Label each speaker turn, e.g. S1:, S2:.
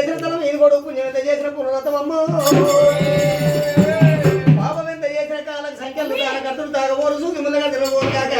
S1: చేసిన తలం ఇది కొడుకు పుణ్యమెంత చేసిన పునరతం అమ్మ పాపం ఎంత చేసిన కాలం సంఖ్యలు దానకర్తలు తాగబోరు సూది ముందుగా తినబోరు కాక.